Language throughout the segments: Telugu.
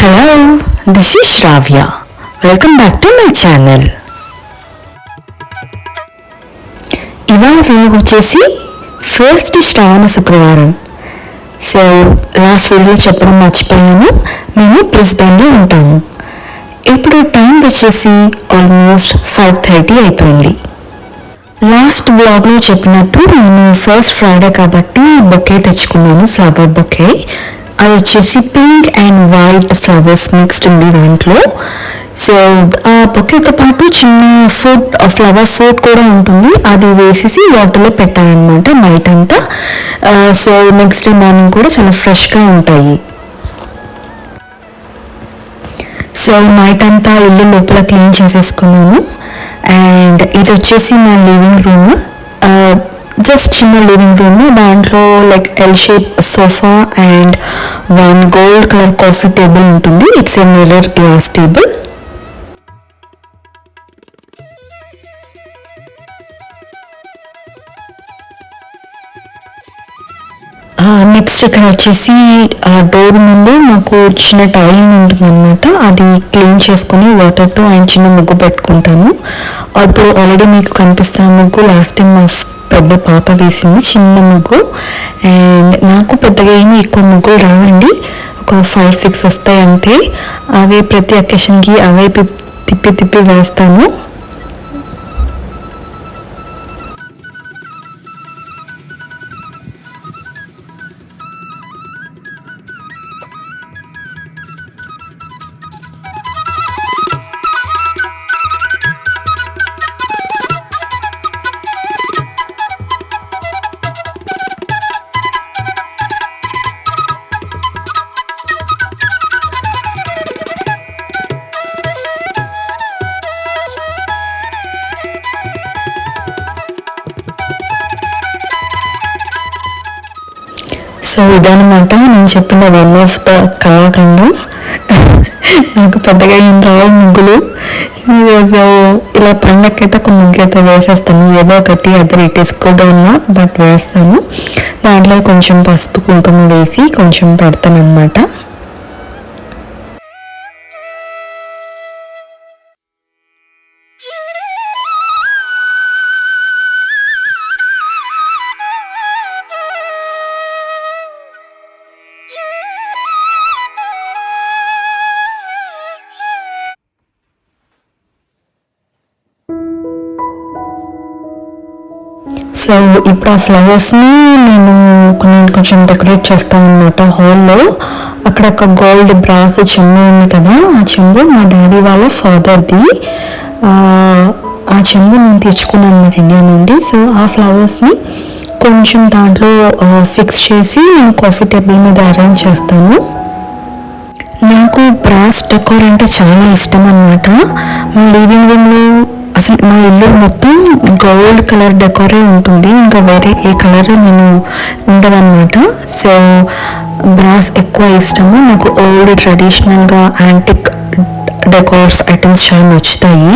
Hello this is Shravya welcome back to my channel ఇవాళ వ్లాగ్ వచ్చేసి ఫస్ట్ శ్రావణ శుక్రవారం. సో లాస్ట్ వీడియోలో చెప్పడం మర్చిపోయాను. మేము బ్రిస్బెన్లో ఉంటాము. ఇప్పుడు టైం వచ్చేసి ఆల్మోస్ట్ ఫైవ్ థర్టీ అయిపోయింది. లాస్ట్ బ్లాగ్లో చెప్పినట్టు నేను ఫస్ట్ ఫ్రైడే కాబట్టి బొకే తెచ్చుకున్నాను ఫ్లవర్ బొకే. అది వచ్చేసి pink and white flowers mixed ఉంది దాంట్లో సో ఆ బొకేతో పాటు చిన్న ఫ్రూట్ ఫ్లవర్ ఫ్రూట్ కూడా ఉంటుంది. అది వేసేసి వాటర్లో పెట్టాయన్నమాట నైట్ అంతా. సో నెక్స్ట్ డే మార్నింగ్ కూడా చాలా ఫ్రెష్గా ఉంటాయి. సో నైట్ అంతా ఇల్లు లోపల క్లీన్ చేసేసుకున్నాను. అండ్ ఇది వచ్చేసి మా లివింగ్ రూమ్ జస్ట్ చిన్న లివింగ్ రూమ్ దాంట్లో like L shape sofa and one gold colour coffee table ఉంటుంది. It's a mirror glass table next ఇక్కడ వచ్చేసి ఆ డోర్ ముందు మాకు చిన్న టైలింగ్ ఉంటుంది అనమాట అది క్లీన్ చేసుకుని వాటర్తో అండ్ చిన్న ముగ్గు పెట్టుకుంటాను. అప్పుడు ఆల్రెడీ మీకు కనిపిస్తున్న ముగ్గు లాస్ట్ టైం మా పెద్ద పాప వేసింది చిన్న ముగ్గు. అండ్ నాకు పెద్దగా ఏమి ఎక్కువ ముగ్గులు రావండి. ఒక ఫైవ్ సిక్స్ వస్తాయి అంతే అవే ప్రతి అకేషన్కి అవే తిప్పి తిప్పి వేస్తాను. సో ఇదనమాట నేను చెప్పిన వన్ ఆఫ్ ద కళాఖండం. నాకు పెద్దగా ఏం రావు ముగ్గులు. సో ఇలా పండక్కైతే ఒక ముగ్గు అయితే వేసేస్తాను. ఏదో ఒకటి అదర్ ఇటేసుకోవడం ఇస్ ఉన్నా బట్ వేస్తాను. దాంట్లో కొంచెం పసుపు కుంకుమ వేసి కొంచెం పెడతాను అనమాట సో ఇప్పుడు ఆ ఫ్లవర్స్ని నేను నేను కొంచెం డెకరేట్ చేస్తాను అనమాట హాల్లో. అక్కడ ఒక గోల్డ్ బ్రాస్ చెంబు ఉంది కదా ఆ చెంబు మా డాడీ వాళ్ళ ఫాదర్ది. ఆ చెంబు నేను తెచ్చుకున్నాను అనమాట ఇండియా నుండి. సో ఆ ఫ్లవర్స్ని కొంచెం దాంట్లో ఫిక్స్ చేసి నేను కాఫీ టేబుల్ మీద అరేంజ్ చేస్తాను. నాకు బ్రాస్ డెకోర్ అంటే చాలా ఇష్టం అనమాట మా లివింగ్ రూమ్లో అసలు మా ఇల్లు మొత్తం గోల్డ్ కలర్ డెకోరే ఉంటుంది. ఇంకా వేరే ఏ కలర్ నేను ఉండదన్నమాట. సో బ్రాస్ ఎక్కువ ఇష్టము. నాకు ఓల్డ్ ట్రెడిషనల్గా యాంటిక్ డెకోర్స్ ఐటమ్స్ చాలా నచ్చుతాయి.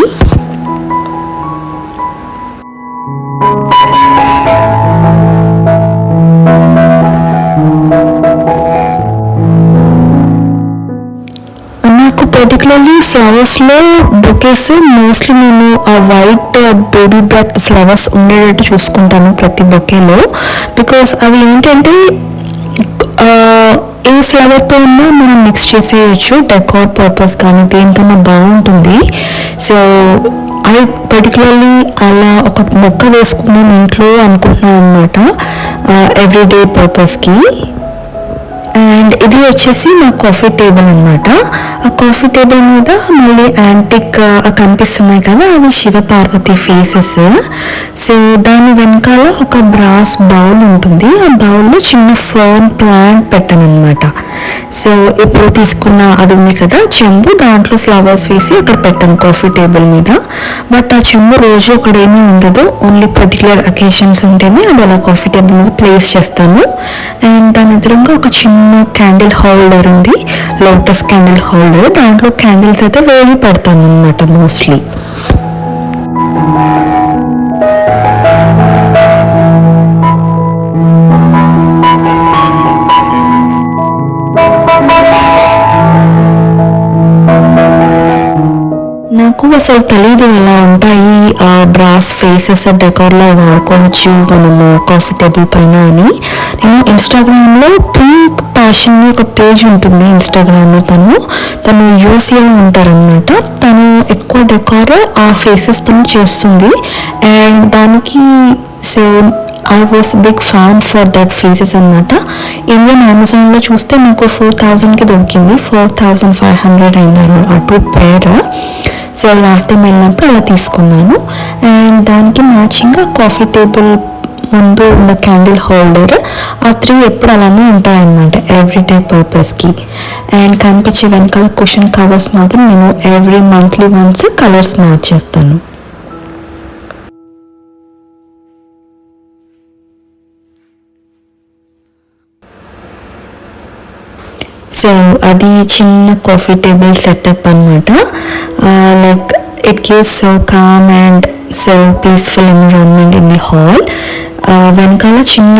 ఫ్లవర్స్లో బొకేస్ మోస్ట్లీ నేను ఆ వైట్ బేబీ బ్లాక్ ఫ్లవర్స్ ఉండేటట్టు చూసుకుంటాను ప్రతి బొకేలో బికాస్ అవి ఏంటంటే ఏ ఫ్లవర్తో ఉన్నా మనం మిక్స్ చేసేయచ్చు డెకార్ పర్పస్ కానీ దేనికన్నా బాగుంటుంది. సో ఐ పర్టికులర్లీ అలా ఒక మొక్క వేసుకుందాం ఇంట్లో అనుకుంటున్నాను అనమాట ఎవ్రీడే పర్పస్కి అండ్ ఇది వచ్చేసి నా కాఫీ టేబుల్ అనమాట ఆ కాఫీ టేబుల్ మీద మళ్ళీ యాంటిక్ కనిపిస్తున్నాయి కదా అవి శివ పార్వతి ఫేసెస్. సో దాని వెనకాల ఒక బ్రాస్ బౌల్ ఉంటుంది. ఆ బౌల్లో చిన్న ఫోన్ ప్లాంట్ పెట్టాను అనమాట సో ఇప్పుడు తీసుకున్న అది ఉంది కదా చెంబు దాంట్లో ఫ్లవర్స్ వేసి అక్కడ పెట్టాను కాఫీ టేబుల్ మీద. బట్ ఆ చెంబు రోజు అక్కడ ఏమీ ఉండదు. ఓన్లీ పర్టికులర్ అకేషన్స్ ఉంటేనే అది అలా కాఫీ టేబుల్ మీద ప్లేస్ చేస్తాను. అండ్ దాని ఎదురుగా ఒక చిన్న క్యాండిల్ హోల్డర్ ఉంది లోటస్ క్యాండిల్ హోల్డర్ దాంట్లో క్యాండిల్స్ అయితే వేసి పెడతాను అనమాట మోస్ట్లీ నాకు అసలు తెలియదు ఎలా ఉంటాయి బ్రాస్ ఫేసెస్ డెకార్లో వాడుకోవచ్చు మనము కాఫీ టేబుల్ పైన అని. నేను ఇన్స్టాగ్రామ్లో పింక్ ప్యాషన్ ఒక పేజ్ ఉంటుంది ఇన్స్టాగ్రామ్లో తను తను యూఎస్ఏలో ఉంటారనమాట తను ఎక్కువ డెకార్ ఆ ఫేసెస్తో చేస్తుంది. అండ్ దానికి so I was big fan for that faces అనమాట ఇండియన్ అమెజాన్లో చూస్తే నాకు ఫోర్ థౌజండ్కి దొరికింది. ఫోర్ థౌజండ్ ఫైవ్ హండ్రెడ్ అయింది ఆ two pair so last time వెళ్ళినప్పుడు అలా తీసుకున్నాను. అండ్ దానికి మ్యాచింగ్గా కాఫీ టేబుల్ ముందు ఉన్న క్యాండిల్ హోల్డర్ ఆ త్రీ ఎప్పుడు అలానే ఉంటాయన్నమాట ఎవ్రీడే పర్పస్కి అండ్ కనిపించే వెనకాల కుషన్ కవర్స్ మాత్రం నేను every monthly once colours match చేస్తాను. సో అది చిన్న కాఫీ టేబుల్ సెటప్ అనమాట like it gives so calm and so peaceful environment in the hall వెనకాల చిన్న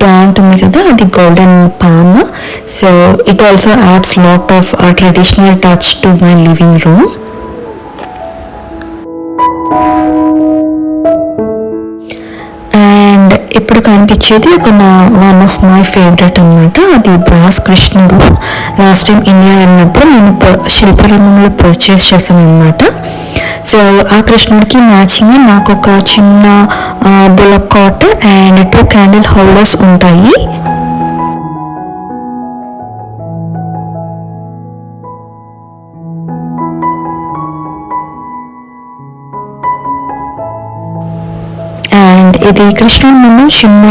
ప్లాంట్ ఉంది కదా అది golden palm so it also adds lot of traditional touch to my living room and ఇప్పుడు కనిపించేది ఒక వన్ ఆఫ్ మై ఫేవరెట్ అనమాట అది బ్రాస్ కృష్ణుడు లాస్ట్ టైం ఇండియా వెళ్ళినప్పుడు నేను శిల్పారామంలో పర్చేస్ చేశాను అనమాట సో ఆ కృష్ణుడికి మ్యాచింగ్ నాకు ఒక చిన్న bullock cart and two candle holders ఉంటాయి. అండ్ ఇది కృష్ణుడి ముందు చిన్న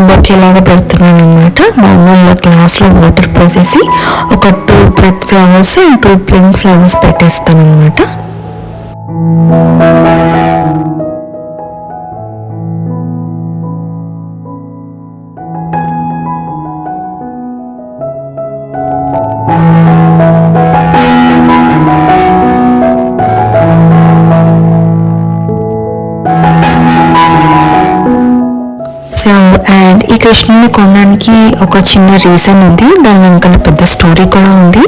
బొకే లాగా పెడుతున్నాను అనమాట నార్మల్ గ్లాస్లో వాటర్ పోసేసి ఒక two breath flowers and two pink flowers పెట్టేస్తాను అనమాట సో కృష్ణుని కొనడానికి ఒక చిన్న రీజన్ ఉంది. దాని వెనకాల పెద్ద స్టోరీ కూడా ఉంది.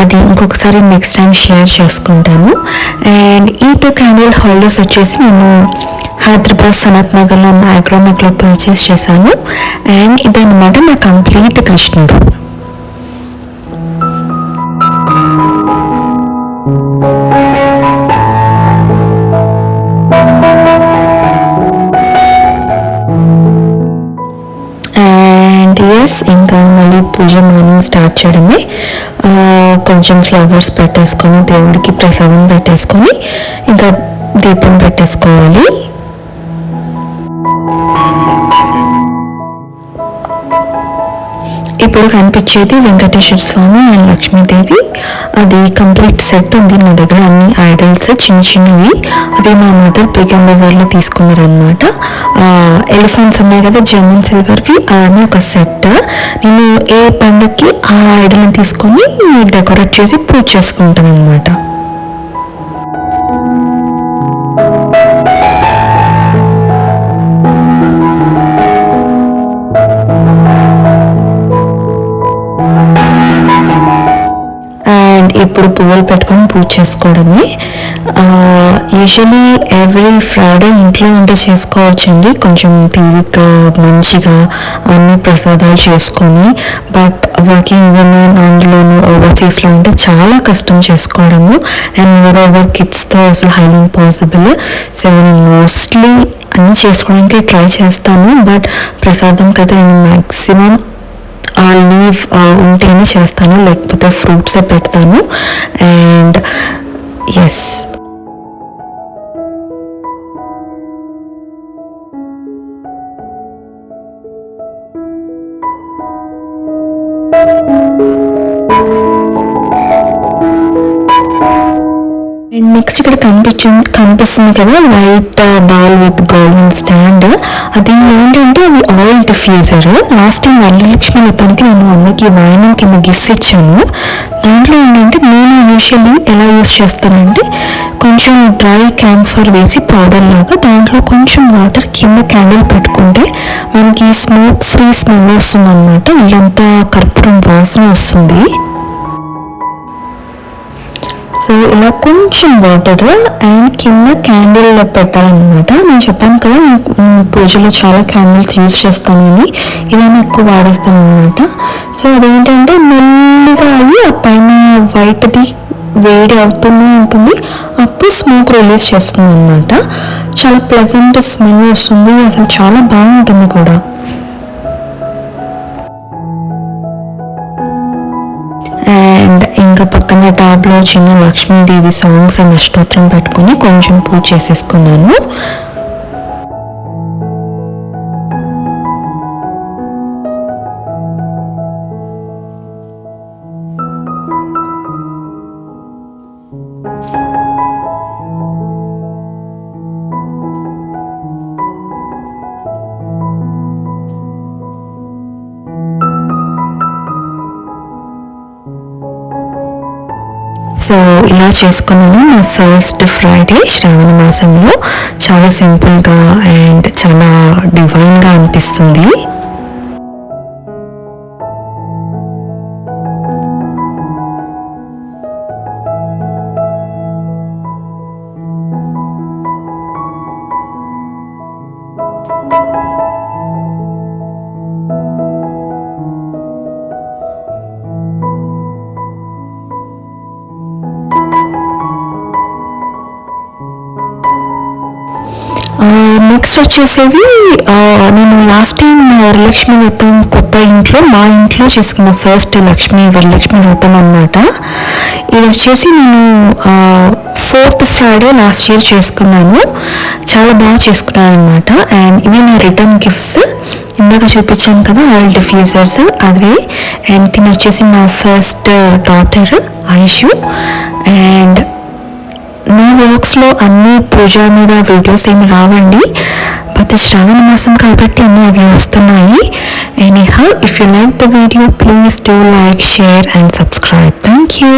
అది ఇంకొకసారి నెక్స్ట్ టైం షేర్ చేసుకుంటాను. అండ్ ఈ టూ క్యాండిల్ హోల్డర్స్ వచ్చేసి నేను హైదరాబాద్ సనత్ నగర్లో ఉన్న అగ్రోమెక్లో పర్చేస్ చేశాను. అండ్ ఇదన్నమాట నా కంప్లీట్ కృష్ణుడు ట్వంటీ ఎస్ ఇంకా మళ్ళీ పూజ మార్నింగ్ స్టార్ట్ చేయడమే. కొంచెం ఫ్లవర్స్ పెట్టేసుకొని దేవుడికి ప్రసాదం పెట్టేసుకొని ఇంకా దీపం పెట్టేసుకోవాలి. ఇప్పుడు కనిపించేది వెంకటేశ్వర స్వామి అండ్ లక్ష్మీదేవి. అది కంప్లీట్ సెట్ ఉంది నా దగ్గర అన్ని ఐడల్స్ చిన్న చిన్నవి. అవి మా మదర్ బేగం బజార్లో తీసుకున్నారనమాట ఎలిఫెంట్స్ ఉన్నాయి కదా జర్మన్ సిల్వర్వి అవన్నీ ఒక సెట్. నేను ఏ పండుగకి ఆ ఐడల్ని తీసుకొని డెకరేట్ చేసి పూజ చేసుకుంటాను అనమాట అండ్ ఇప్పుడు పువ్వులు పెట్టుకొని పూజ చేసుకోవడమే. యూజువలీ ఎవ్రీ ఫ్రైడే ఇంట్లో ఉంటే చేసుకోవచ్చండి. కొంచెం తీరిగ్గా మంచిగా అన్ని ప్రసాదాలు చేసుకొని బట్ వర్కింగ్ ఉమెన్ అందులోనూ ఓవర్సీస్లో ఉంటే చాలా కష్టం చేసుకోవడము. అండ్ మోర్ ఓవర్ కిడ్స్తో అసలు హైలీ ఇంపాసిబుల్ సో నేను మోస్ట్లీ అన్నీ చేసుకోవడానికి ట్రై చేస్తాను. బట్ ప్రసాదం కదా నేను మ్యాక్సిమం ఆ లీవ్ ఉంటేనే చేస్తాను లేకపోతే ఫ్రూట్స్ పెడతాను. అండ్ ఎస్ నెక్స్ట్ ఇక్కడ కనిపించు కనిపిస్తుంది కదా? White ball with golden stand అది ఏంటంటే అది oil diffuser last time Varalakshmi మొత్తానికి నేను అమ్మకి వైనం కింద గిఫ్ట్ ఇచ్చాను. దాంట్లో ఏంటంటే నేను యూజువల్లీ ఎలా యూజ్ చేస్తానంటే కొంచెం డ్రై క్యాంఫర్ వేసి పౌడర్ లాగా దాంట్లో కొంచెం వాటర్ కింద క్యాండిల్ పెట్టుకుంటే మనకి స్మోక్ ఫ్రీ స్మెల్ వస్తుంది అనమాట ఇల్లంతా కర్పూరం వాసన వస్తుంది. సో ఇలా కొంచెం వాటర్ అండ్ కింద క్యాండిల్ పెట్టాలన్నమాట. నేను చెప్పాను కదా నేను పూజలో చాలా క్యాండిల్స్ యూజ్ చేస్తానని. ఇలా ఎక్కువ వాడేస్తాను అనమాట సో అదేంటంటే మెల్లిగా అవి ఆ పైన వైట్ది వేడి అవుతూనే ఉంటుంది. అప్పుడు స్మోక్ రిలీజ్ చేస్తుంది అనమాట చాలా ప్లెజెంట్ స్మెల్ వస్తుంది. అసలు చాలా బాగుంటుంది కూడా. ఇంకా పక్కన ట్యాబ్లో చిన్న లక్ష్మీదేవి సాంగ్స్ అండ్ అష్టోత్తరం పెట్టుకుని కొంచెం పూజ చేసేసుకున్నాను. ఇలా చేసుకున్నాను. నా ఫస్ట్ ఫ్రైడే శ్రావణ మాసంలో. చాలా సింపుల్గా అండ్ చాలా డివైన్గా అనిపిస్తుంది. నెక్స్ట్ వచ్చేసేది నేను లాస్ట్ టైం వరలక్ష్మి వ్రతం కొత్త ఇంట్లో మా ఇంట్లో చేసుకున్న ఫస్ట్ లక్ష్మి వరలక్ష్మి వ్రతం అనమాట ఇది వచ్చేసి నేను ఫోర్త్ ఫ్రైడే లాస్ట్ ఇయర్ చేసుకున్నాను. చాలా బాగా చేసుకున్నాను అనమాట అండ్ ఇవి నా రిటర్న్ గిఫ్ట్స్ ఇందాక చూపించాను కదా ఆయిల్ డిఫ్యూజర్స్ అవి. అండ్ తిని వచ్చేసి నా ఫస్ట్ డాటర్ ఐషు అండ్ నా వ్లాగ్స్లో అన్ని పూజ మీద వీడియోస్ ఏమి రావండి. బట్ శ్రావణ మాసం కాబట్టి అన్నీ అవి వస్తున్నాయి. Anyhow if you like the video please do like share and subscribe thank you